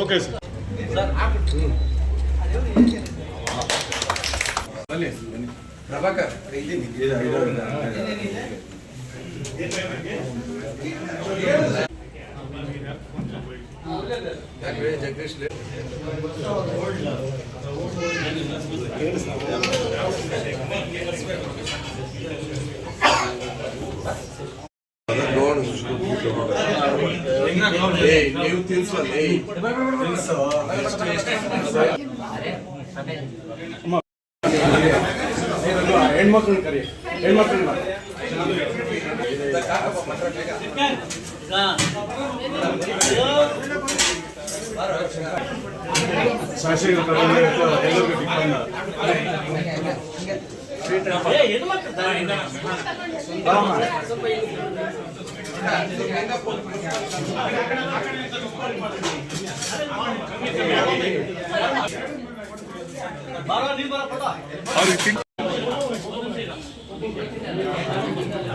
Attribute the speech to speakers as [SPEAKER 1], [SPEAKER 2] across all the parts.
[SPEAKER 1] Okay sir
[SPEAKER 2] Prabhakar ಇದ್ದೀನಿ ಯಾಕೆ ನೀವು ತಿನ್ಸಲ್ಲ ಏಯ್.
[SPEAKER 1] ಹೆಣ್ಮಕ್ಳು ಕರಿ. ಹೆಣ್ಮಕ್ಳನ್ನ. ಶಾಸಕರು ಎಲ್ಲರಿಗೂ ಡಿಫ್ರೆಂಟ್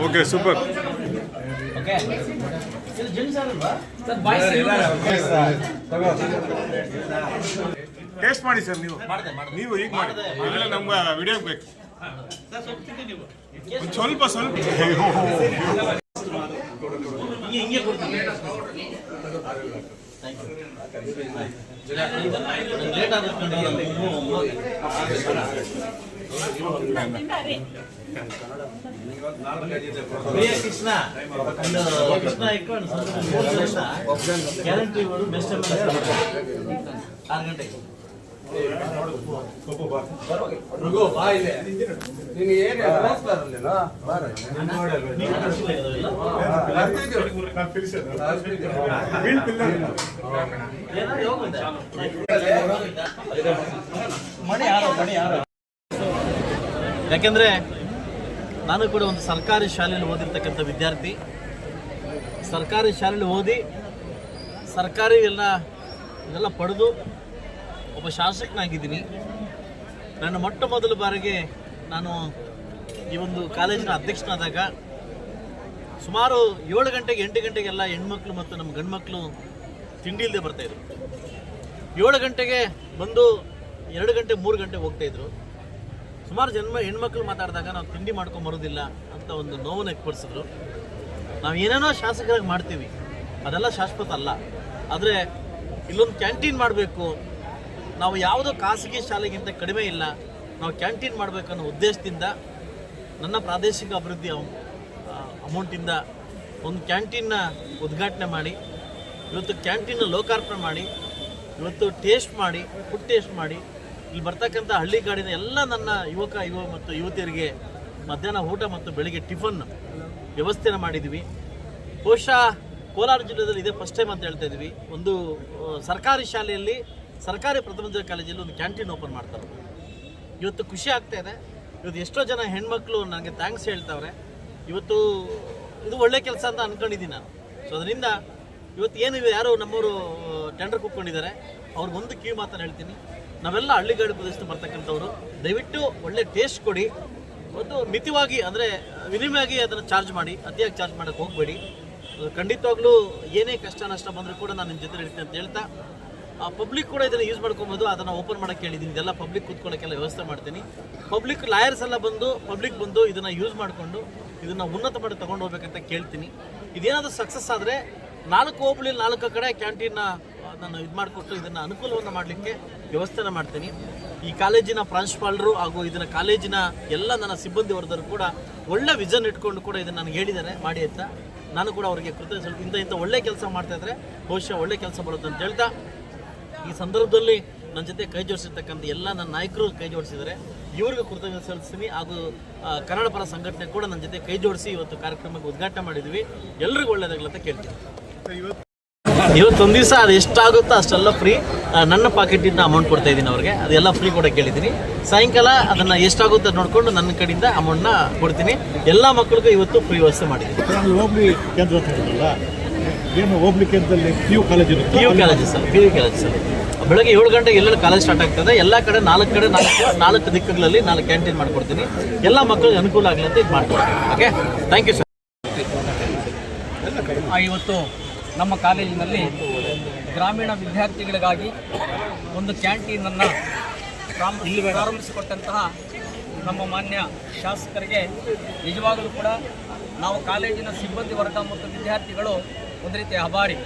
[SPEAKER 1] ಓಕೆ ಸೂಪರ್ ಟೇಸ್ಟ್ ಮಾಡಿ ಸರ್ ನೀವು. ನೀವು ಈಗ ಮಾಡಿ. ಇಲ್ಲ ನಮ್ಗೆ ವಿಡಿಯೋ ಬೇಕು. ಸ್ವಲ್ಪ ಸ್ವಲ್ಪ. ಸ್ವಲ್ಪ
[SPEAKER 3] ಕೃಷ್ಣ ಕೃಷ್ಣ ಇಟ್ಕೊಂಡು ಗ್ಯಾರಂಟಿ ಆರು ಗಂಟೆಗೆ.
[SPEAKER 2] ರಘು ಬಾ ಇದೆ? ನೀನು ಏನು ಬಾರ?
[SPEAKER 3] ಯಾಕೆಂದ್ರೆ ನಾನು ಕೂಡ ಒಂದು ಸರ್ಕಾರಿ ಶಾಲೆಯಲ್ಲಿ ಓದಿರ್ತಕ್ಕಂಥ ವಿದ್ಯಾರ್ಥಿ. ಸರ್ಕಾರಿ ಶಾಲೆಯಲ್ಲಿ ಓದಿ ಸರ್ಕಾರಿ ಎಲ್ಲ ಇದೆಲ್ಲ ಪಡೆದು ಒಬ್ಬ ಶಾಸಕನಾಗಿದ್ದೀನಿ. ನನ್ನ ಮೊಟ್ಟ ಮೊದಲ ಬಾರಿಗೆ ನಾನು ಈ ಒಂದು ಕಾಲೇಜಿನ ಅಧ್ಯಕ್ಷನಾದಾಗ ಸುಮಾರು ಏಳು ಗಂಟೆಗೆ, ಎಂಟು ಗಂಟೆಗೆಲ್ಲ ಹೆಣ್ಮಕ್ಳು ಮತ್ತು ನಮ್ಮ ಗಂಡ್ಮಕ್ಳು ತಿಂಡಿ ಇಲ್ಲದೆ ಬರ್ತಾಯಿದ್ರು ಏಳು ಗಂಟೆಗೆ ಬಂದು ಎರಡು ಗಂಟೆ, ಮೂರು ಗಂಟೆ ಹೋಗ್ತಾಯಿದ್ರು ಸುಮಾರು ಜನ್ಮ, ಹೆಣ್ಮಕ್ಳು ಮಾತಾಡಿದಾಗ ನಾವು ತಿಂಡಿ ಮಾಡ್ಕೊಂಡು ಬರೋದಿಲ್ಲ ಅಂತ ಒಂದು ನೋವನ್ನು ಎಕ್ಪಡಿಸಿದ್ರು. ನಾವು ಏನೇನೋ ಶಾಸಕರಾಗಿ ಮಾಡ್ತೀವಿ. ಅದೆಲ್ಲ ಶಾಶ್ವತ ಅಲ್ಲ. ಆದರೆ ಇಲ್ಲೊಂದು ಕ್ಯಾಂಟೀನ್ ಮಾಡಬೇಕು ನಾವು ಯಾವುದೋ ಖಾಸಗಿ ಶಾಲೆಗಿಂತ ಕಡಿಮೆ ಇಲ್ಲ. ನಾವು ಕ್ಯಾಂಟೀನ್ ಮಾಡಬೇಕನ್ನೋ ಉದ್ದೇಶದಿಂದ ನನ್ನ ಪ್ರಾದೇಶಿಕ ಅಭಿವೃದ್ಧಿ ಅಮೌಂಟಿಂದ ಒಂದು ಕ್ಯಾಂಟೀನ್ನ ಉದ್ಘಾಟನೆ ಮಾಡಿ, ಇವತ್ತು ಕ್ಯಾಂಟೀನ್ನ ಲೋಕಾರ್ಪಣೆ ಮಾಡಿ, ಇವತ್ತು ಟೇಸ್ಟ್ ಮಾಡಿ ಫುಡ್ ಟೇಸ್ಟ್ ಮಾಡಿ, ಇಲ್ಲಿ ಬರ್ತಕ್ಕಂಥ ಹಳ್ಳಿಗಾಡಿನ ಎಲ್ಲ ನನ್ನ ಯುವಕ, ಯುವ ಮತ್ತು ಯುವತಿಯರಿಗೆ ಮಧ್ಯಾಹ್ನ ಊಟ ಮತ್ತು ಬೆಳಿಗ್ಗೆ ಟಿಫನ್ ವ್ಯವಸ್ಥೆನ ಮಾಡಿದ್ವಿ. ಬಹುಶಃ ಕೋಲಾರ ಜಿಲ್ಲೆಯಲ್ಲಿ ಇದೇ ಫಸ್ಟ್ ಟೈಮ್ ಅಂತ ಹೇಳ್ತಾ ಇದ್ವಿ. ಒಂದು ಸರ್ಕಾರಿ ಶಾಲೆಯಲ್ಲಿ ಸರ್ಕಾರಿ ಪ್ರಥಮ ದರ್ಜೆ ಕಾಲೇಜಲ್ಲಿ ಒಂದು ಕ್ಯಾಂಟೀನ್ ಓಪನ್ ಮಾಡ್ತಾರೆ. ಇವತ್ತು ಖುಷಿ ಆಗ್ತಾ ಇದೆ. ಇವತ್ತು ಎಷ್ಟೋ ಜನ ಹೆಣ್ಮಕ್ಳು ನನಗೆ ಥ್ಯಾಂಕ್ಸ್ ಹೇಳ್ತಾವ್ರೆ. ಇವತ್ತು ಇದು ಒಳ್ಳೆ ಕೆಲಸ ಅಂತ ಅನ್ಕೊಂಡಿದ್ದೀನಿ ನಾನು. ಸೊ ಅದರಿಂದ ಇವತ್ತು ಏನು ಯಾರು ನಮ್ಮವರು ಟೆಂಡರ್ ಕೂತ್ಕೊಂಡಿದ್ದಾರೆ. ಅವ್ರಿಗೆ ಒಂದು ಕಿವಿ ಮಾತನ್ನು ಹೇಳ್ತೀನಿ. ನಾವೆಲ್ಲ ಹಳ್ಳಿಗಾಡು ಪ್ರದೇಶದ ಬರ್ತಕ್ಕಂಥವ್ರು, ದಯವಿಟ್ಟು ಒಳ್ಳೆ ಟೇಸ್ಟ್ ಕೊಡಿ. ಒಂದು ಮಿತಿವಾಗಿ ಅಂದರೆ ವಿನಿಮಯವಾಗಿ ಅದನ್ನು ಚಾರ್ಜ್ ಮಾಡಿ, ಅತಿಯಾಗಿ ಚಾರ್ಜ್ ಮಾಡೋಕ್ಕೆ ಹೋಗಬೇಡಿ. ಖಂಡಿತವಾಗ್ಲೂ ಏನೇ ಕಷ್ಟ ನಷ್ಟ ಬಂದರೂ ಕೂಡ ನಾನು ನಿಮ್ಮ ಜೊತೆ ಇರ್ತೀನಿ ಅಂತ ಹೇಳ್ತಾ ಪಬ್ಲಿಕ್ ಕೂಡ ಇದನ್ನು ಯೂಸ್ ಮಾಡ್ಕೊಬೋದು. ಅದನ್ನು ಓಪನ್ ಮಾಡೋಕ್ಕೆ ಹೇಳಿದ್ದೀನಿ ಇದೆಲ್ಲ ಪಬ್ಲಿಕ್ ಕೂತ್ಕೊಳ್ಳೋಕ್ಕೆಲ್ಲ ವ್ಯವಸ್ಥೆ ಮಾಡ್ತೀನಿ. ಪಬ್ಲಿಕ್ ಲಾಯರ್ಸ್ ಎಲ್ಲ ಬಂದು ಪಬ್ಲಿಕ್ ಬಂದು ಇದನ್ನು ಯೂಸ್ ಮಾಡಿಕೊಂಡು, ಇದನ್ನು ಉನ್ನತ ಮಾಡಿ ತೊಗೊಂಡು ಹೋಗ್ಬೇಕಂತ ಕೇಳ್ತೀನಿ. ಇದೇನಾದರೂ ಸಕ್ಸಸ್ ಆದರೆ ನಾಲ್ಕು ಹೋಬಳಿ ನಾಲ್ಕು ಕಡೆ ಕ್ಯಾಂಟೀನ್ನ ನಾನು ಇದು ಮಾಡಿಕೊಟ್ಟು ಇದನ್ನು ಅನುಕೂಲವನ್ನು ಮಾಡಲಿಕ್ಕೆ ವ್ಯವಸ್ಥೆನ ಮಾಡ್ತೀನಿ. ಈ ಕಾಲೇಜಿನ ಪ್ರಾಂಶುಪಾಲರು ಹಾಗೂ ಇದನ್ನ ಕಾಲೇಜಿನ ಎಲ್ಲ ನನ್ನ ಸಿಬ್ಬಂದಿ ವರ್ಗರು ಕೂಡ ಒಳ್ಳೆ ವಿಷನ್ ಇಟ್ಕೊಂಡು ಕೂಡ ಇದನ್ನು ನನಗೆ ಹೇಳಿದ್ದಾರೆ. ಮಾಡಿ ಅಂತ ನಾನು ಕೂಡ ಅವರಿಗೆ ಕೃತಜ್ಞ ಇಂಥ ಇಂಥ ಒಳ್ಳೆ ಕೆಲಸ ಮಾಡ್ತಾ ಇದ್ರೆ ಬಹುಶಃ ಒಳ್ಳೆ ಕೆಲಸ ಬರುತ್ತೆ ಅಂತ ಹೇಳ್ತಾ ಈ ಸಂದರ್ಭದಲ್ಲಿ ನನ್ನ ಜೊತೆ ಕೈ ಜೋಡಿಸಿರ್ತಕ್ಕಂಥ ಎಲ್ಲ ನನ್ನ ನಾಯಕರು ಕೈ ಜೋಡಿಸಿದ್ದಾರೆ. ಇವ್ರಿಗೂ ಕೃತಜ್ಞತೆ ಸಲ್ಲಿಸ್ತೀನಿ ಹಾಗೂ ಕನ್ನಡ ಪರ ಸಂಘಟನೆ ಕೂಡ ನನ್ನ ಜೊತೆ ಕೈ ಜೋಡಿಸಿ ಇವತ್ತು ಕಾರ್ಯಕ್ರಮಕ್ಕೆ ಉದ್ಘಾಟನೆ ಮಾಡಿದ್ವಿ. ಎಲ್ರಿಗೂ ಒಳ್ಳೇದಾಗಲಿ ಅಂತ ಕೇಳ್ತೀನಿ. ಇವತ್ತೊಂದು ದಿವಸ ಅದು ಎಷ್ಟಾಗುತ್ತೋ ಅಷ್ಟೆಲ್ಲ ಫ್ರೀ ನನ್ನ ಪಾಕೆಟಿಂದ ಅಮೌಂಟ್ ಕೊಡ್ತಾ ಇದ್ದೀನಿ ಅವ್ರಿಗೆ. ಅದೆಲ್ಲ ಫ್ರೀ ಕೂಡ ಕೇಳಿದ್ದೀನಿ. ಸಾಯಂಕಾಲ ಅದನ್ನು ಎಷ್ಟಾಗುತ್ತೆ ನೋಡಿಕೊಂಡು ನನ್ನ ಕಡೆಯಿಂದ ಅಮೌಂಟ್ನ ಕೊಡ್ತೀನಿ. ಎಲ್ಲ ಮಕ್ಕಳಿಗೂ ಇವತ್ತು ಫ್ರೀ ವ್ಯವಸ್ಥೆ ಮಾಡಿದ್ದೀನಿ.
[SPEAKER 4] ಏನು ಹೋಗ್ಲಿಕ್ಕೆ ಕೇಂದ್ರದಲ್ಲಿ ಪಿ ಯು ಕಾಲೇಜ್ ಇರುತ್ತೆ?
[SPEAKER 3] P U college sir P U college sir. ಬೆಳಗ್ಗೆ ಏಳು ಗಂಟೆಗೆ ಎಲ್ಲೆಲ್ಲಿ ಕಾಲೇಜ್ ಸ್ಟಾರ್ಟ್ ಆಗ್ತದೆ ಎಲ್ಲ ಕಡೆ ನಾಲ್ಕು ಕಡೆ ನಾಲ್ಕು ನಾಲ್ಕು ದಿಕ್ಕುಗಳಲ್ಲಿ ನಾಲ್ಕು ಕ್ಯಾಂಟೀನ್ ಮಾಡ್ಕೊಡ್ತೀನಿ. ಎಲ್ಲ ಮಕ್ಕಳಿಗೆ ಅನುಕೂಲ ಆಗಲಿ ಅಂತ ಇದು ಮಾಡ್ಕೊಡ್ತೀನಿ ಓಕೆ ಥ್ಯಾಂಕ್ ಯು ಸರ್
[SPEAKER 5] ಇವತ್ತು ನಮ್ಮ ಕಾಲೇಜಿನಲ್ಲಿ ಗ್ರಾಮೀಣ ವಿದ್ಯಾರ್ಥಿಗಳಿಗಾಗಿ ಒಂದು ಕ್ಯಾಂಟೀನನ್ನು ಪ್ರಾರಂಭಿಸಿಕೊಟ್ಟಂತಹ ನಮ್ಮ ಮಾನ್ಯ ಶಾಸಕರಿಗೆ ನಿಜವಾಗಲೂ ಕೂಡ ನಾವು ಕಾಲೇಜಿನ ಸಿಬ್ಬಂದಿ ವರ್ಗ ಮತ್ತು ವಿದ್ಯಾರ್ಥಿಗಳು ಒಂದು ರೀತಿ ಅಭಾರಿ.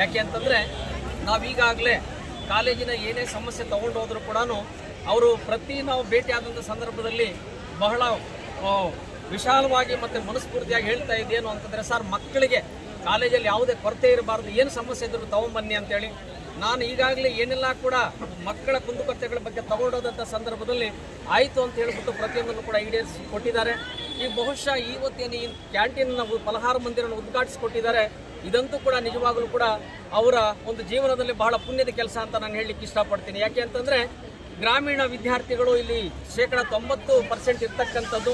[SPEAKER 5] ಯಾಕೆ ಅಂತಂದರೆ ನಾವೀಗಾಗಲೇ ಕಾಲೇಜಿನ ಏನೇ ಸಮಸ್ಯೆ ತೊಗೊಂಡು ಹೋದರೂ ಕೂಡ ಅವರು ಪ್ರತಿ ನಾವು ಭೇಟಿಯಾದಂಥ ಸಂದರ್ಭದಲ್ಲಿ ಬಹಳ ವಿಶಾಲವಾಗಿ ಮತ್ತು ಮನಸ್ಫೂರ್ತಿಯಾಗಿ ಹೇಳ್ತಾ ಇದ್ದೇನು ಅಂತಂದರೆ ಸರ್, ಮಕ್ಕಳಿಗೆ ಕಾಲೇಜಲ್ಲಿ ಯಾವುದೇ ಕೊರತೆ ಇರಬಾರ್ದು, ಏನು ಸಮಸ್ಯೆ ಇದ್ರೂ ತೊಗೊಂಬನ್ನಿ ಅಂತೇಳಿ. ನಾನು ಈಗಾಗಲೇ ಏನೆಲ್ಲ ಕೂಡ ಮಕ್ಕಳ ಕುಂದುಕೊರತೆಗಳ ಬಗ್ಗೆ ತಗೊಂಡೋದಂಥ ಸಂದರ್ಭದಲ್ಲಿ ಆಯಿತು ಅಂತ ಹೇಳಿಬಿಟ್ಟು ಪ್ರತಿಯೊಂದನ್ನು ಕೂಡ ಈಡೇರಿಸಿ ಕೊಟ್ಟಿದ್ದಾರೆ ಈ ಬಹುಶಃ ಇವತ್ತೇನು ಈ ಕ್ಯಾಂಟೀನ್ ಫಲಹಾರ ಮಂದಿರನ್ನು ಉದ್ಘಾಟಿಸಿಕೊಟ್ಟಿದ್ದಾರೆ. ಇದಂತೂ ಕೂಡ ನಿಜವಾಗಲೂ ಕೂಡ ಅವರ ಒಂದು ಜೀವನದಲ್ಲಿ ಬಹಳ ಪುಣ್ಯದ ಕೆಲಸ ಅಂತ ನಾನು ಹೇಳಲಿಕ್ಕೆ ಇಷ್ಟಪಡ್ತೀನಿ. ಯಾಕೆ ಅಂತಂದರೆ ಗ್ರಾಮೀಣ ವಿದ್ಯಾರ್ಥಿಗಳು ಇಲ್ಲಿ ಶೇಕಡ ತೊಂಬತ್ತು ಪರ್ಸೆಂಟ್ ಇರ್ತಕ್ಕಂಥದ್ದು.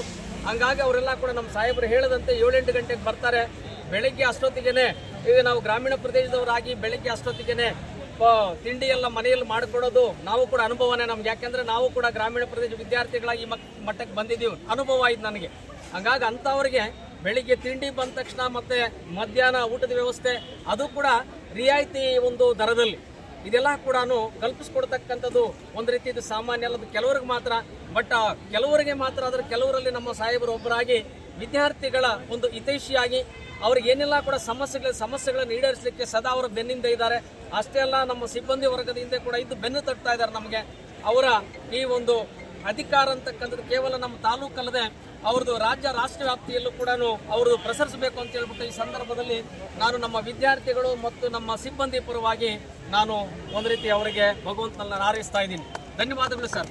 [SPEAKER 5] ಹಂಗಾಗಿ ಅವರೆಲ್ಲ ಕೂಡ ನಮ್ಮ ಸಾಹೇಬರು ಹೇಳದಂತೆ ಏಳೆಂಟು ಗಂಟೆಗೆ ಬರ್ತಾರೆ. ಬೆಳಗ್ಗೆ ಅಷ್ಟೊತ್ತಿಗೆನೆ ಈಗ ನಾವು ಗ್ರಾಮೀಣ ಪ್ರದೇಶದವರಾಗಿ ಬೆಳಗ್ಗೆ ಅಷ್ಟೊತ್ತಿಗೆನೆ, ಪ- ತಿಂಡಿ ಎಲ್ಲ ಮನೆಯಲ್ಲಿ ಮಾಡಿಕೊಡೋದು ನಾವು ಕೂಡ ಅನುಭವನೇ ನಮ್ಗೆ. ಯಾಕೆಂದ್ರೆ ನಾವು ಕೂಡ ಗ್ರಾಮೀಣ ಪ್ರದೇಶ ವಿದ್ಯಾರ್ಥಿಗಳಾಗಿ ಮಟ್ಟಕ್ಕೆ ಬಂದಿದ್ದೀವಿ. ಅನುಭವ ಆಯ್ತು ನನಗೆ. ಹಂಗಾಗಿ ಅಂಥವ್ರಿಗೆ ಬೆಳಿಗ್ಗೆ ತಿಂಡಿ ಬಂದ ತಕ್ಷಣ ಮತ್ತೆ ಮಧ್ಯಾಹ್ನ ಊಟದ ವ್ಯವಸ್ಥೆ, ಅದು ಕೂಡ ರಿಯಾಯಿತಿ ಒಂದು ದರದಲ್ಲಿ. ಇದೆಲ್ಲ ಕೂಡ ಕಲ್ಪಿಸ್ಕೊಡ್ತಕ್ಕಂಥದ್ದು ಒಂದು ರೀತಿ ಇದು ಸಾಮಾನ್ಯ ಅಲ್ಲದು ಕೆಲವರಿಗೆ ಮಾತ್ರ. ಬಟ್ ಕೆಲವರಿಗೆ ಮಾತ್ರ ಅದರ ಕೆಲವರಲ್ಲಿ ನಮ್ಮ ಸಾಹೇಬರು ಒಬ್ಬರಾಗಿ ವಿದ್ಯಾರ್ಥಿಗಳ ಒಂದು ಹಿತೈಷಿಯಾಗಿ ಅವ್ರಿಗೆ ಏನೆಲ್ಲ ಕೂಡ ಸಮಸ್ಯೆಗಳ, ಸಮಸ್ಯೆಗಳನ್ನು ಈಡೇರಿಸಲಿಕ್ಕೆ ಸದಾ ಅವರ ಬೆನ್ನಿಂದ ಇದ್ದಾರೆ. ಅಷ್ಟೇ ಅಲ್ಲ, ನಮ್ಮ ಸಿಬ್ಬಂದಿ ವರ್ಗದ ಹಿಂದೆ ಕೂಡ ಇದ್ದು ಬೆನ್ನು ತಟ್ತಾ ಇದ್ದಾರೆ ನಮಗೆ. ಅವರ ಈ ಒಂದು ಅಧಿಕಾರ ಅಂತಕ್ಕಂಥದ್ದು ಕೇವಲ ನಮ್ಮ ತಾಲೂಕಲ್ಲದೆ ಅವ್ರದ್ದು ರಾಜ್ಯ ರಾಷ್ಟ್ರ ವ್ಯಾಪ್ತಿಯಲ್ಲೂ ಕೂಡ ಅವ್ರದ್ದು ಪ್ರಸರಿಸಬೇಕು ಅಂತ ಹೇಳ್ಬಿಟ್ಟು ಈ ಸಂದರ್ಭದಲ್ಲಿ ನಾನು ನಮ್ಮ ವಿದ್ಯಾರ್ಥಿಗಳು ಮತ್ತು ನಮ್ಮ ಸಿಬ್ಬಂದಿ ಪರವಾಗಿ ನಾನು ಒಂದು ರೀತಿ ಅವರಿಗೆ ಭಗವಂತನನ್ನ ಹಾರೈಸ್ತಾ ಇದ್ದೀನಿ. ಧನ್ಯವಾದಗಳು ಸರ್.